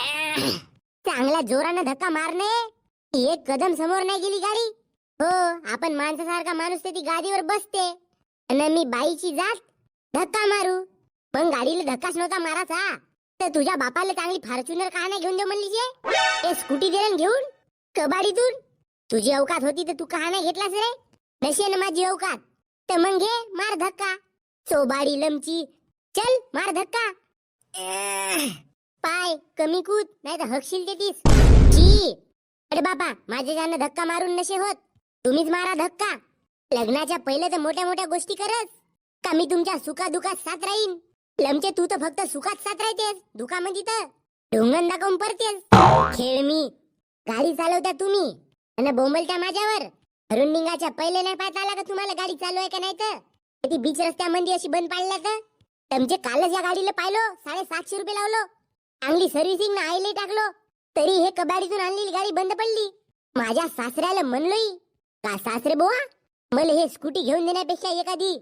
चांगला जोरानं धक्का मारणे एक कदम समोर नाही गेली गाडी. हो आपण माणसासारखा माणूस ते ती गादीवर बसते. आणि मी बाईची जात धक्का मारू. पण गाडीला धक्काच नव्हता माराचा तर तुझ्या बापाला चांगली फॉर्च्युनर का नाही घेऊन दे म्हणली ते स्कूटी दे घेऊन कबाडीतून. तुझी अवकात होती तर तू का नाही घेतलास रे? नशी माझी अवकात. तर मग घे मार धक्का. चोबाडी लमची. चल मार धक्का. पाय कमी कूद नाही तर हकशील देतीस जी. अरे बाबा माझ्या ज्यानं धक्का मारून नशे होत तुम्हीच मारा धक्का. लग्नाच्या पहिले तर मोठ्या मोठ्या गोष्टी करत का मी तुमच्या सुखा दुखात साथ राहीन? लमचे तू तर फक्त सुखात साथ राहतेस दुखामध्ये तर ढोंगण दाखवून परतेस. खेळ मी. गाडी चालवता तुम्ही आणि बोंबलत्या माझ्यावर. रुंडिंगाच्या पहिले नाही पाहता आला का तुम्हाला गाडी चालू आहे का नाही तर? ती बीच रस्त्यामध्ये अशी बंद पाडल्या तर? तुमचे कालच या गाडीला पाहिलो साडेसातशे रुपये लावलो. चांगली सर्व्हिसिंग ना आईले टाकलो तरी हे कबाडीतून आणलेली गाडी बंद पडली. माझ्या सासऱ्याला म्हणलोय का सासरे बुवा मला हे स्कूटी घेऊन देण्यापेक्षा एखादी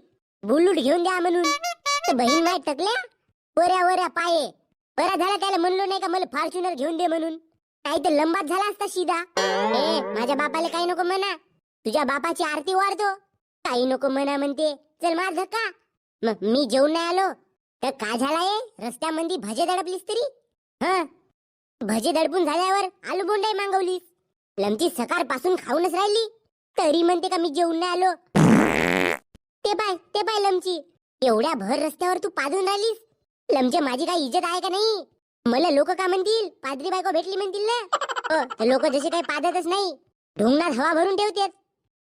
बुलूट घेऊन द्या म्हणून. तर बहीण माय टकल्या वऱ्या वऱ्या पाये बरा झाला त्याला म्हणलो नाही का मला फॉर्च्युनर घेऊन दे म्हणून. काही तर लंबात झाला असता शिदा. ए माझ्या बापाला काही नको म्हणा तुझ्या बापाची आरती वाढतो. काही नको म्हणा म्हणते चल मार धक्का. मग मी जेवून नाही आलो तर का झालाय रस्त्यामध्ये भजे दडपलीस तरी. ह? भजे दडपून झाल्यावर आलू बोंडाई मागवलीस. लमची सकाळपासून खाऊनच राहिली. तरी म्हणते का मी जेवून नाही आलो? ते पाय ते पाय लमची. एवढ्या भर रस्त्यावर तू पाजून राहिलीस. लमचे माझी काही इज्जत आहे का नाही? मला लोक का म्हणतील? पादरी बायको भेटली म्हणतील ना? हो, लोक जसे काही पाजतच नाही. ढोंगणात हवा भरून ठेवतेत.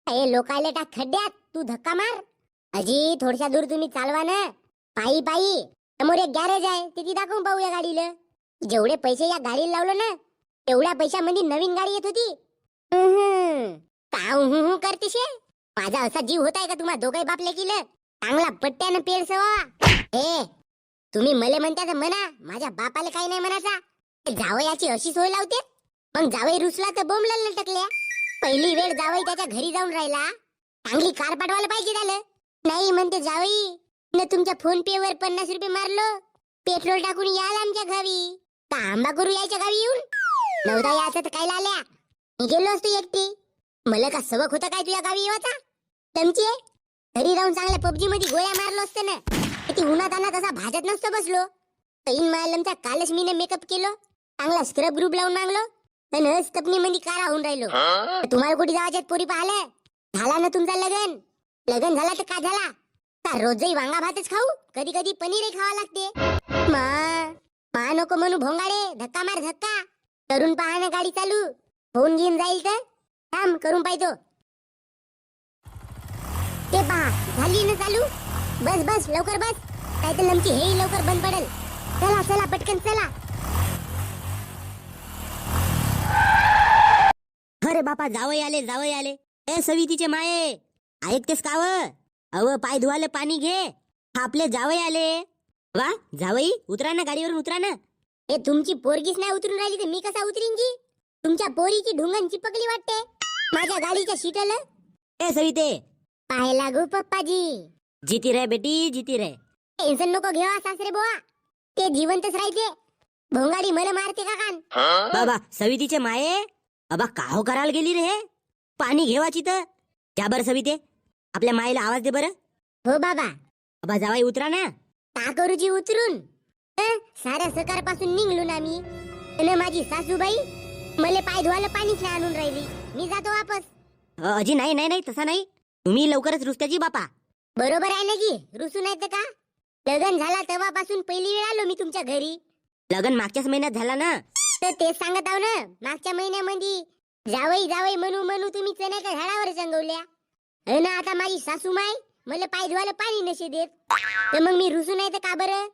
हे लोकायला टाक खड्ड्यात. तू धक्का मार. अजी थोडशा दूर तुम्ही चालवा ना. पायी पायी. समोर एक गॅरेज आहे. तिथे दाखवून पाहूया गाडीला. जेवढे पैसे या गाडीला लावलं ना तेवढ्या पैशामध्ये नवीन गाडी येत होती. का उहुं हुं माझा असा जीव होताय का तुम्हा दोघे बाप लेकीला चांगला पट्ट्यानं पेड सवा. हे तुम्ही मले म्हणता तर म्हणा माझ्या बापाला काही नाही म्हणाचा जावयाची अशी सोय लावते. मग जावई रुसला तर बोंबला टकल्या पहिली वेळ जावई त्याच्या घरी जाऊन राहिला. चांगली कार पाठवायला पाहिजे झालं. नाही म्हणते जावई न तुमच्या फोन पे वर पन्नास रुपये मारलो. पेट्रोल टाकून याल आमच्या घरी. का आंबा करू यायच्या गावी येऊन? नवरा यायचं तर काय आल्या मी गेलो असतो एकटी. मला का सबक होता काय तुझ्या गावी येवाचा? तमची घरी राहून चांगल्या पबजी मध्ये गोळ्या मारलो असतो ना. ती उन्हात आणा तसा भाजत नसतो बसलो. पैन मालमचा कालच मीने मेकअप केलो. चांगला स्क्रब ग्रुप लावून मागलो. आणि कंपनी मध्ये कारा होऊन राहिलो. तुम्हाला कुठे जावाच्यात पोरी पाहिलं झाला ना तुमचा लगन? लगन झाला तर का झाला? का रोजही वांगा भातच खाऊ? कधी कधी पनीरही खावा लागते. मा पहा नको म्हणू भोंगाडे धक्का मार धक्का. करून पहा ना गाडी चालू. होऊन घेऊन जाईल तर? थांब करून पाहिजो ते पहा झाली ना चालू? बस बस लवकर बस. काय तर लमची हे लवकर बंद पडेल. चला चला पटकन चला. अरे बापा जावई आले जावई आले. ए सवितीचे माये. ऐकतेस काव अव पाय धुवाले पाणी घे. आपले जावई आले. वा जावई उतरा ना गाडीवरून उतरा ना. हे तुमची पोरगीच नाही उतरून राहिली तर मी कसा उतरीन जी? तुमच्या पोरीची ढुंगण चिपकली वाटते. माझ्या गाडीच्या सीटला. ए सविते. पाय लागू पप्पाजी. जीती रे बेटी जीती रे टेन्शन नको घेवा सासरे बुवा. ते जिवंतच राहायचे भोंगाडी मला मारते का कान? बाबा सवितीचे माये अबा काहो करायला गेली रे पाणी घेवाची तर. जा बरं सविते. आपल्या मायेला आवाज दे बरं. हो बाबा. अबा जावाई उतरा ना. का करूची उतरून. हं? साऱ्या सकारपासून निघलो ना मी. आणि माझी सासूबाई मले पाय धुवायला पाणीच नाही आणून राहिली. मी जातो वापस. अ, अजी नाही नाही नाही तसा नाही. तुम्ही लवकरच रुसत्याची बापा. बरोबर आहे ना जी रुसू नाही तर का? लग्न झाला तेव्हापासून पहिली वेळ आलो मी तुमच्या घरी. लग्न मागच्याच महिन्यात झाला ना. तर तेच सांगत आहो ना मागच्या महिन्यामध्ये जावई जावई म्हणू म्हणू तुम्ही चण्याच्या झाडावर चंगवल्या हो ना आता माझी सासूमाय मला पाय धुवायला पाणी नसे देत. तर मग मी रुसू नाही तर का बरं?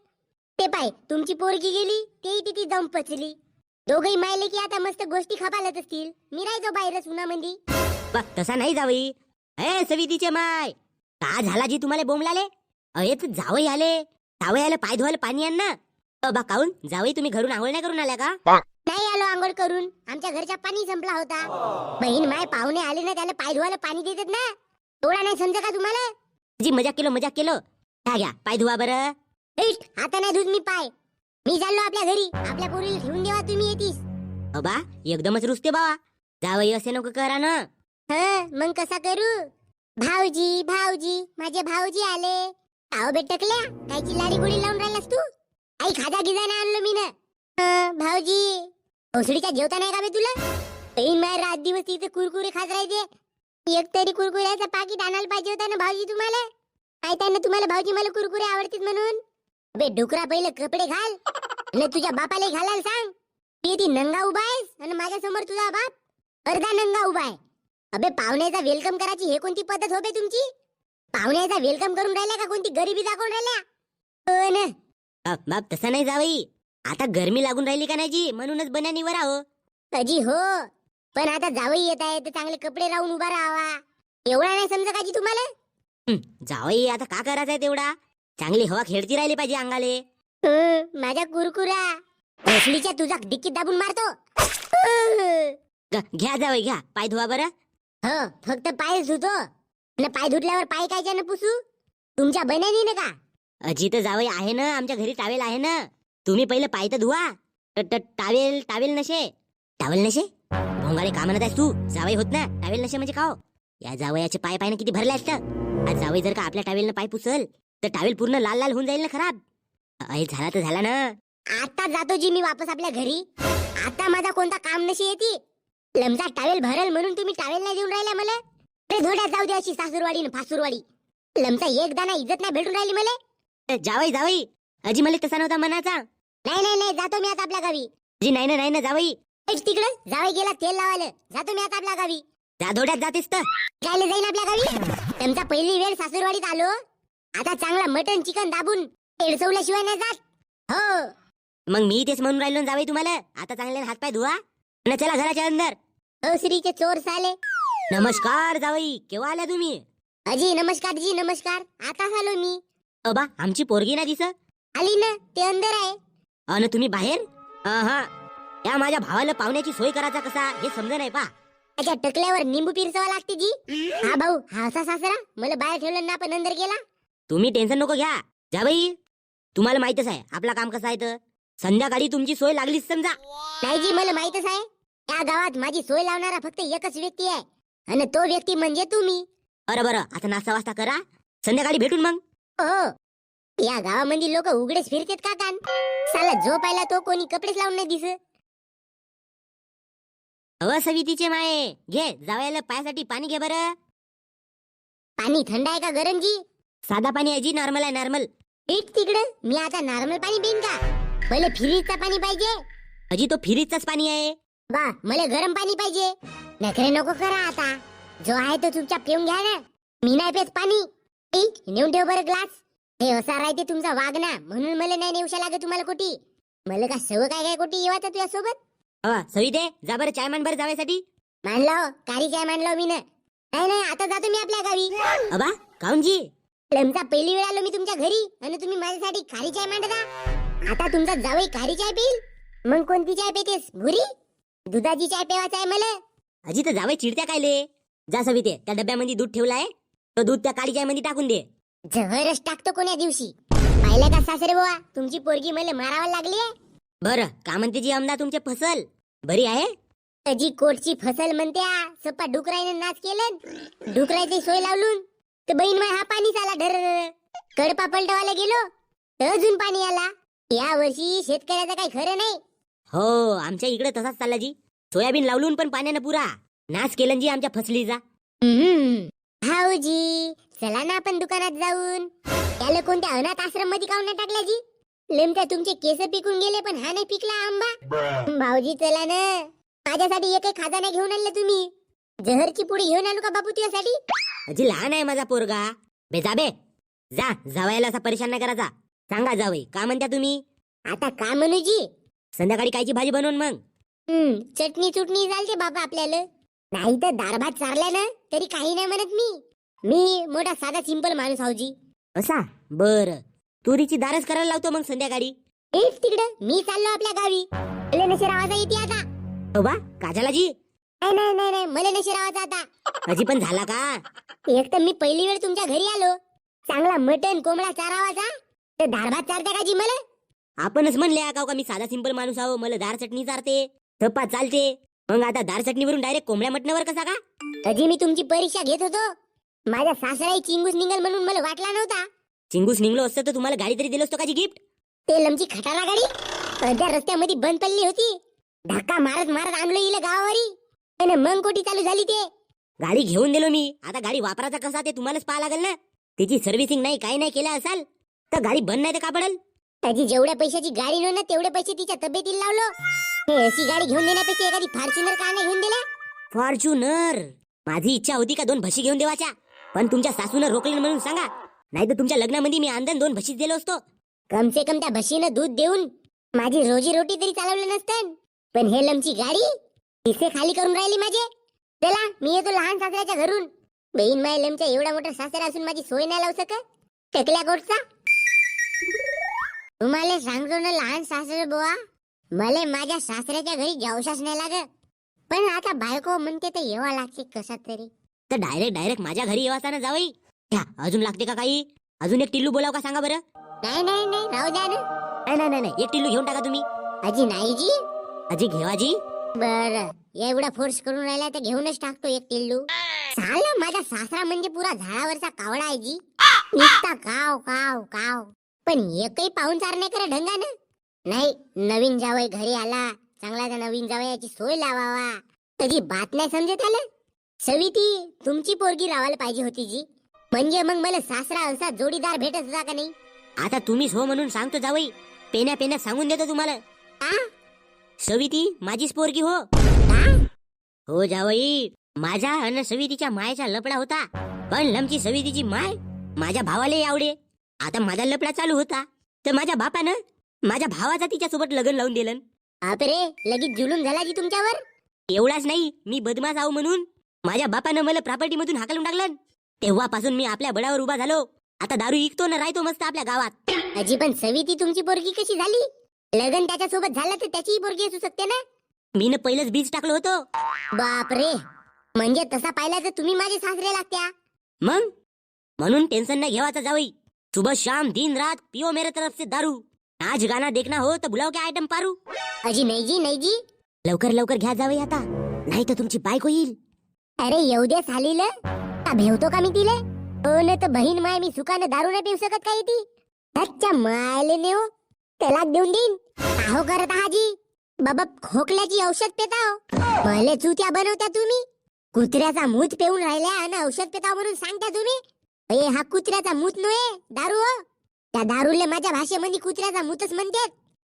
ते पाय तुमची पोरगी गेली तेही तिथे जाऊन पचली. दोघही मायले की आता मस्त गोष्टी खपालत असतील. मी राहायचो बाहेरच उन्हामध्ये बा तसा नाही जावई. ए सवितीचे माय का झाला जी तुम्हाला बोंबलाले? अये तर जावई आले. जावई आले पाय धुवायला पाणी आण ना. अ, बा काऊन? जावई तुम्ही घरून आंघोळ नाही करून आल्या का? नाही आलो आंघोळ करून. आमच्या घरच्या पाणी संपला होता. बहीण माय पाहुणे आले ना त्याला पाय धुवायला पाणी देतात ना. एवढा नाही समजा का तुम्हाला? जी मजाक केलो मजाक केलो. घ्या घ्या. पाय धुवा बरं. आता नाही धुत मी पाय. मी चाललो आपल्या घरी. आपल्या पोरीला ठेवून देवा तुम्ही येतीस. अबा एकदमच रुसते बाबा जावई असे नको करा ना. हं, मग कसा करू? भाऊजी भाऊजी माझे भाऊजी आले. आहो बेटकल्या कायची लाडी गुडी लावून राहिलास तू? आई खाजा गिजा नाही आणलं मी ना. भाऊजी भोसडीच्या जेवता नाही का बे तुला? ऐन माय रात दिवस तिथे कुरकुरे खात राहायचे एक तरी कुरकुऱ्याचं पाकिट आणायला पाहिजे होता ना भाऊजी तुम्हाला? माहीत ना तुम्हाला भाऊजी मला कुरकुरे आवडतील म्हणून? अबे डुकरा पहिले कपडे घाल आणि तुझ्या बापाला घालायला सांग. ती ती नंगा उभा आहेस आणि माझ्यासमोर तुझा बाप अर्धा नंगा उभा आहे. अबे पाहुण्याचा वेलकम करायची हे कोणती पद्धत होते तुमची? पाहुण्याचा वेलकम करून राहिल्या का कोणती गरिबी दाखवून राहिल्या? हो बाप बाप तसं नाही जावई. आता गरमी लागून राहिली का नाही जी? म्हणूनच बनानीवर आहो. अजी हो. पण आता जावई येत आहे तर चांगले कपडे राहून उभा राहावा. एवढा नाही समजा काजी तुम्हाला? जावई आता का करायचंय तेवढा? चांगली हवा खेळती राहिली पाहिजे अंगाले. हं, माझ्या कुरकुरा. भोसडीच्या तुझा डिक्कीत दाबून मारतो. ग- घ्या जावई घ्या. पाय धुवा बरं. हो फक्त पाय धुतो. आणि पाय धुतल्यावर पाय कायच्यानं पुसू? तुमच्या बनानी का? अजी तर जावई आहे ना आमच्या घरी टावेल आहे ना. तुम्ही पहिले पाय तर धुवा. ट- ट- टावेल टावेल नशे. टावेल नशे? भोंगाले का म्हणत आहेस तू. जावई होत ना टावेल नशे म्हणजे काव या जावयाचे पाय पायनं किती भरले असतं. आज जावई जर का आपल्या टावेलनं पाय पुसल तर टावेल पूर्ण लाल लाल होऊन जाईल ना खराब. अय झाला तर झाला ना. आता जातो जी मी वापस आपल्या घरी. आता माझा कोणता काम नशी येते? लमजा टावेल भरल म्हणून तुम्ही टावेल नाही देऊन राहिल्या मला? अरे धोड्यात जाऊ दे अशी सासूरवाडी ना फासूरवाडी. लमचा एक दाना इज्जत नाही भेटून राहिली मला. जावई जावई. अजी मला तसा नव्हता मनाचा. नाही नाही नाही जातो मी आता आपल्या गावी जी नाही ना नाही ना जावई. तिकडे. जावई गेला तेल लावायला. जातो मी आता आपल्या गावी. जाधोड्यात जातेस तर जायला जाईन आपल्या गावी. तुमचा पहिली वेळ सासूरवाडीत आलो. आता चांगला मटन चिकन दाबून एडसवल्याशिवाय नाही जात. हो. मग मी तेच म्हणून राहिलो ना जावई तुम्हाला. आता चांगले हातपाय धुवा. न चला घराच्या अंदर. हो श्रीचे चोर साले. नमस्कार जावई. केव्हा आल्या तुम्ही? अजी नमस्कार जी नमस्कार. आता आलो मी. अबा आमची पोरगी ना दिस आली ना ते अंदर आहे. अन तुम्ही बाहेर? हा या माझ्या भावाला पाहुण्याची सोय करायचा कसा हे समज नाही पा. त्याच्या टकल्यावर निंबू पिरसावा लागते जी. हा भाऊ हा असा सासरा मला बाहेर ठेवलं ना आपण अंदर गेला. तुम्ही टेन्शन नको घ्या. जावई तुम्हाला माहितच आहे आपला काम कसं आहे तर. संध्याकाळी तुमची सोय लागलीच समजा. नाही जी मला माहितच आहे. या गावात माझी सोय लावणारा फक्त एकच व्यक्ती आहे. आणि तो व्यक्ती म्हणजे तुम्ही. बरं बरं. आता नाश्ता वास्ता करा. संध्याकाळी भेटून मग. हो. या गावामध्ये लोक उघडेच फिरतात का कान? साला झोपायला तो कोणी कपडेच लावून नाही दिसत. अव सवितीचे माये घे जावयाला पायासाठी पाणी घे बरं. पाणी थंड आहे का गरम जी? साधा पाणी आहे जी नॉर्मल आहे नॉर्मल एक तिकडे मी आता नॉर्मल पाणी पिईन का? मला फ्रीजचा पाणी पाहिजे. अजी तो फिरीचाच पाणी आहे. बा मला गरम पाणी पाहिजे. नखरे नको करा आता. जो आहे तो चुपचाप पिऊन घ्या ना. मी नाही पेत पाणी. ए, नेऊन ठेव बरं ग्लास हे असा राहते तुमचा वागना म्हणून मला नाही नेऊशा लागत तुम्हाला कोटी मला का सव काय काय कोटी येवाचा तुझ्या सोबत अवा सविते जा बरं चाय मान बरं जावयासाठी मानलो कारी काय मानलो मी ना नाही नाही आता जातो मी आपल्या गावी अबा काऊन जी लमचा पहिली वेळ आलो मी तुमच्या घरी आणि तुम्ही माझ्यासाठी खारी चाय मांडता. आता तुमचा जावई खारी चाय पिईल? मग कोणती चाय पेतेस भुरी? दुधाची चाय पेवायचा आहे मला. अजी तर जावई चिडत्या कायले जा सविते त्या डब्यामध्ये दूध ठेवलाय तो दूध त्या काळी चायमध्ये टाकून दे. जहरच टाकतो कोण्या दिवशी? पाहिलं का सासरे बुवा तुमची पोरगी मला मारावा लागली आहे बरं का म्हणते जी अमदा तुमचे फसल? बरी आहे? अजी कोटची फसल म्हणत्या सप्पा डुकराईने नाच केलं डुकरायची सोय लावलून. तर बहीण माय हा पाणी आला ढर कडपा पलटवायला गेलो तर अजून पाणी आला. या वर्षी शेतकऱ्याचं काही खरं नाही. हो आमच्या इकडे तसाच चालला जी. सोयाबीन लावलून पण पाण्यानं पुरा. नाश केलं जी आमच्या फसलीचा. हम्म. भाऊजी चला ना आपण दुकानात जाऊन. त्याला कोणत्या अनाथ आश्रममध्ये काऊन टाकल्या जी? लेमच्या तुमचे केस पिकून गेले पण हा नाही पिकला आंबा. भाऊजी चला ना. माझ्यासाठी एक एक खाजाना घेऊन आणलं तुम्ही. जहरची पुडी घेऊन आलो का बापू तुझ्यासाठी? अजी लहान आहे माझा पोरगा. बे जा बे. जा जावायला असा परेशान नाही करायचा. सांगा जावई का म्हणत्या तुम्ही? आता का म्हणू जी संध्याकाळी कायची भाजी बनवून मग? हम्म चटणी चुटणी चालते बाबा आपल्याला. नाही तर दार भात चारला ना तरी काही नाही म्हणत मी. मी मोठा साधा सिंपल माणूस आहो जी असा? बर. तुरीची दारच करायला लावतो मग संध्याकाळी. एक तिकडं मी चाललो आपल्या गावी. मला रावाचा येते आता. काजाला जी नाही नाही नाही नाही मला रावाचा आता. अजी पण झाला का? एक तर मी पहिली वेळ तुमच्या घरी आलो. चांगला मटन कोंबडा चारावाचा तर दार भात चारता का जी मला? आपणच म्हणले का का मी साधा सिंपल माणूस आहो मला दार चटणी चारते चप्पा चालते. मग आता दार चटणीवरून डायरेक्ट कोंबड्या मटणावर कसा का? अजी मी तुमची परीक्षा घेत होतो. माझ्या सासराई चिंगूस निघल म्हणून मला वाटला नव्हता. चिंगूस निघलो असतं तर तुम्हाला गाडी तरी दिलं असतो का गिफ्ट ते लमची खटारा गाडी? अर्ध्या रस्त्यामध्ये बंद पडली होती. धक्का मारत मारत आणलो इला गावावरी. आणि मग कोटी चालू झाली ते. गाडी घेऊन दिलो मी. आता गाडी वापरायचा कसा ते तुम्हालाच पाहा लागेल ना? त्याची सर्व्हिसिंग नाही काही नाही केलं असाल? तर गाडी बंद नाही तर का पडेल? त्याची जेवढ्या पैशाची गाडी नव्हती ना तेवढे पैसे तिच्या तब्येतीला लावलो. हे अशी गाडी घेऊन देण्यापेक्षा एखादी फॉर्च्युनर का नाही घेऊन दिला फॉर्च्युनर माझी इच्छा होती का दोन म्हशी घेऊन देवाच्या? पण तुमच्या सासूनं रोखले म्हणून सांगा. नाही तर तुमच्या लग्नामध्ये मी आंदन दोन म्हशीच दिलो असतो. कम से कम त्या म्हशीनं दूध देऊन माझी रोजी रोटी तरी चालवलं नसतं. पण हे लमची गाडी किस्से खाली करून राहिली माझे. चला मी येतो लहान सासऱ्याच्या घरून. बहीण माय लमच्या एवढा मोठा सासरा असून माझी सोय नाही लावू शकत. टकल्या कोटचा तुम्हाला सांगतो ना लहान सासरे बुवा मला माझ्या सासऱ्याच्या घरी जाऊशाच नाही लागत. पण आता बायको म्हणते तर येवा लागते कसा तरी तर डायरेक्ट डायरेक्ट माझ्या घरी येवाचा ना जावई. घ्या अजून लागते का काही? अजून एक टिल्लू बोलाव का सांगा बरं? नाही नाही नाही राहू द्या ना. नाही नाही नाही नाही, एक टिल्लू घेऊन टाका तुम्ही. अजी नाही जी. अजी घेवाजी बर एवढा फोर्स करून राहिला तर घेऊनच टाकतो एक टिल्लू. साला माझा सासरा म्हणजे पुरा झाडावरचा कावडा आहे जी. नुसता काव काव काव. पण एकही पाहुणचार नाही करे ढंगानं. नाही नवीन जावई घरी आला. चांगला त्या नवीन जावयाची सोय लावावा. कधी बात नाही समजत आलं. सविती तुमची पोरगी लावायला पाहिजे होती जी. म्हणजे मग मला सासरा असा जोडीदार भेटत होता का नाही? आता तुम्हीच हो म्हणून सांगतो जावई. पेन्या पेन्या सांगून देतो तुम्हाला. आ? सविती माझीच पोरगी हो. का? हो जावई माझा अन सवितीच्या मायचा लपडा होता. पण लमची सवितीची माय माझ्या भावाला आवडे. आता माझा लपडा चालू होता. तर माझ्या बापानं माझ्या भावाचा तिच्या सोबत लग्न लावून दिलं बापरे लगेच जुलूम झाला जी तुमच्यावर? एवढाच नाही मी बदमाश आहो म्हणून माझ्या बापानं मला प्रॉपर्टी मधून हाकलून टाकलं. तेव्हापासून मी आपल्या बडावर उभा झालो. आता दारू इकतो ना राहतो मस्त आपल्या गावात. अजी पण सविती तुमची पोरगी कशी झाली? लग्न त्याच्या सोबत झालं तर त्याचीही पोरगी असू शकते ना? मी पहिलंच बीज टाकलो होतो. बापरे. म्हणजे तसा पाहिला तर तुम्ही माझे सासरे लागत्या? मग? म्हणून टेन्शन नाही घेवाचा जावई. सुबह शाम दिन रात पिओ मेरे तरफ से दारू. आज गाना देखना हो तर बुलाव क्या आयटम पारू? अजी नाही जी नाही जी लवकर लवकर घ्या जावई आता. नाही तर तुमची बायको येईल. अरे येऊ दे सालील. आता भेवतो का मी तिले? हो न तर बहीण माय मी सुखानं दारू नाही पिऊ शकत काही ती अच्छा मायले नेऊ तलाक देऊन देईन. काहो करत आहाजी बाबा खोकल्याची औषध पेताव. भले चुत्या बनवत्या तुम्ही. कुत्र्याचा मूत पेऊन राहिल्या आणि औषध पेताव म्हणून सांगता तुम्ही. ए हा कुत्र्याचा मूत नोये दारू हो. त्या दारूले माझ्या भाषेमध्ये कुत्र्याचा मूतच म्हणतात.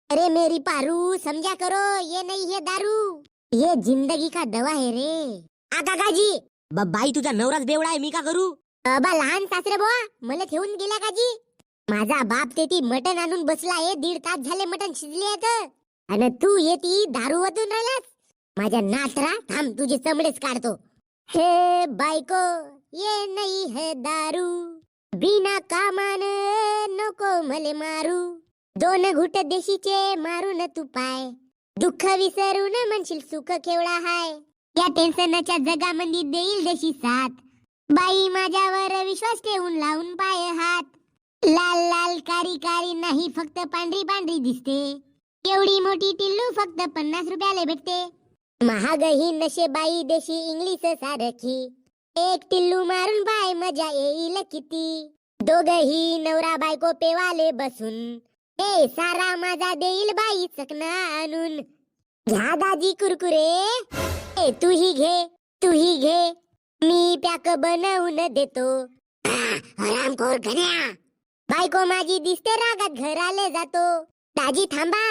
अरे मेरी पारू समजा करो ये नाही हे दारू. ये जिंदगी का दवा है रे. आ काकाजी! बाई तुझा नवराच बेवडा आहे मी का करू? बाबा लहान सासरे बुवा मला ठेवून गेला काजी माझा बाप ते ती मटण आणून बसला आहे दीड तास झाले मटण शिजले आहेत. आणि तू येती दारू वतून राहिलास? माझ्या नातरा थांब तुझे चमडेच काढतो. हे बायको ये नाही है दारू. बिना कामान नको मले मारू. दोन घुट देशीचे मारून तू पाय. दुःख विसरून म्हणशील सुख केवढा हाय. या टेन्शनच्या जगामध्ये देईल जशी साथ. बाई माझ्यावर विश्वास ठेवून लावून पाय हात. लाल लाल कारी कारी नाही फक्त पांढरी पांढरी दिसते. एवढी मोठी टिल्लू फक्त पन्नास रुपयाला भेटते. महाग ही नशे बाई देशी इंग्लिश सारखी. एक टिल्लू मारून पाय मजा येईल किती. दोघही नवरा बायको पेवाले बसून. ए सारा माझा देईल बाई चकना आणून. घ्या दाजी कुरकुरे. ए तूही घे तूही घे. मी पॅक बनवून देतो. हरामखोर घड्या बायको माझी दिसते रागात घराले जातो. दाजी थांबा.